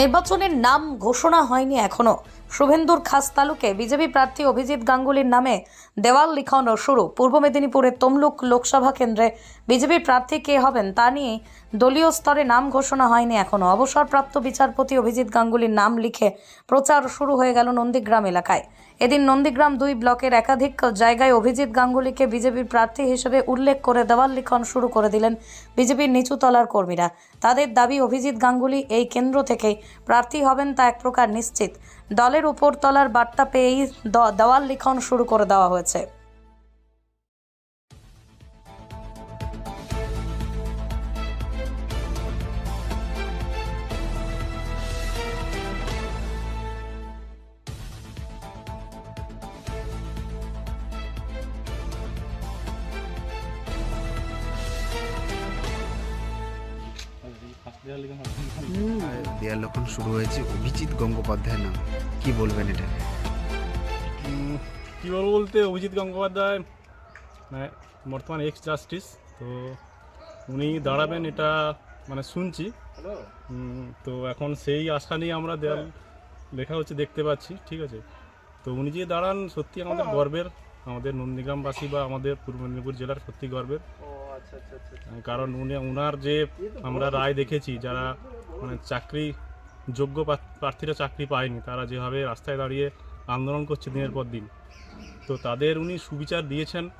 নির্বাচনের নাম ঘোষণা হয়নি এখনও। শুভেন্দুর খাস তালুকে বিজেপি প্রার্থী অভিজিৎ গাঙ্গুলির নামে দেওয়াল লিখন শুরু। পূর্ব মেদিনীপুরের তমলুক লোকসভা কেন্দ্রে বিজেপি প্রার্থী কে হবেন তা নিয়ে দলীয় স্তরে নাম ঘোষণা হয়নি এখনও অবসরপ্রাপ্ত বিচারপতি অভিজিৎ গাঙ্গুলির নাম লিখে প্রচার শুরু হয়ে গেল নন্দীগ্রাম এলাকায়। এদিন নন্দীগ্রাম দুই ব্লকের একাধিক জায়গায় অভিজিৎ গাঙ্গুলিকে বিজেপির প্রার্থী হিসেবে উল্লেখ করে দেওয়াল লিখন শুরু করে দিলেন বিজেপির নিচুতলার কর্মীরা। তাদের দাবি, অভিজিৎ গাঙ্গুলি এই কেন্দ্র থেকে প্রার্থী হবেন তা এক প্রকার নিশ্চিত। দলের উপর তলার বার্তা পেয়েই দেওয়াল লিখন শুরু করে দেওয়া হয়েছে। দেয়াল লিখন শুরু হয়েছে। অভিজিৎ গঙ্গোপাধ্যায়ের নাম। কি বলবেন এটা? কী বলব বলতে অভিজিৎ গঙ্গোপাধ্যায় মানে বর্তমান এক্স জাস্টিস তো উনি দাঁড়াবেন এটা মানে শুনছি। তো এখন সেই আশা নিয়ে আমরা দেয়াল লেখা হচ্ছে দেখতে পাচ্ছি ঠিক আছে? তো উনি যে দাঁড়ান সত্যি আমাদের গর্বের আমাদের নন্দীগ্রামবাসী বা আমাদের পূর্ব মেদিনীপুর জেলার সত্যি গর্বের। কারণ উনি ওনার যে আমরা রায় দেখেছি যারা মানে চাকরি যোগ্য প্রার্থীরা চাকরি পায়নি। তারা যেভাবে রাস্তায় দাঁড়িয়ে আন্দোলন করছে দিনের পর দিন। তো তাদের উনি সুবিচার দিয়েছেন।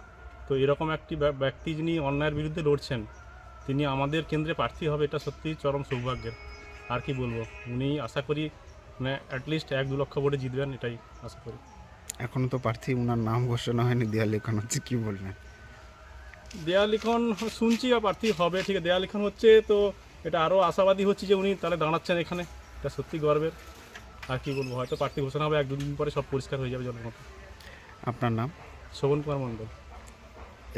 তো এরকম একটি ব্যা- ব্যক্তি যিনি অন্যায়ের বিরুদ্ধে লড়ছেন তিনি আমাদের কেন্দ্রে প্রার্থী হবে এটা সত্যি চরম সৌভাগ্যের। আর কি বলব? উনি আশা করি মানে অ্যাটলিস্ট এক দু লক্ষ ভোটে জিতবেন এটাই আশা করি। এখনও তো প্রার্থী ওনার নাম ঘোষণা হয়নি দেয়াল লিখন হচ্ছে কি বলবেন? দেয়া লিখন শুনছি আর প্রার্থী হবে ঠিক আছে। দেয়া লিখন হচ্ছে তো এটা আরও আশাবাদী হচ্ছে যে উনি তাহলে দাঁড়াচ্ছেন এখানে। এটা সত্যি গর্বের। আর কী বলব হয়তো প্রার্থী ঘোষণা হবে এক দুদিন পরে সব পরিষ্কার হয়ে যাবে মতো আপনার নাম? শোভন কুমার মণ্ডল।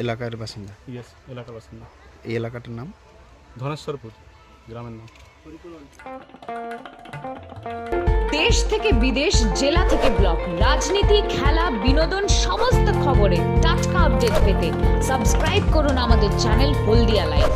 এলাকার বাসিন্দা? ইয়েস এলাকার বাসিন্দা। এই এলাকাটার নাম? ধনেশ্বরপুর গ্রামের নাম। দেশ থেকে বিদেশ জেলা থেকে ব্লক রাজনীতি খেলা বিনোদন সমস্ত খবরে টাটকা আপডেট পেতে সাবস্ক্রাইব করুন আমাদের চ্যানেল হলদিয়া লাইফ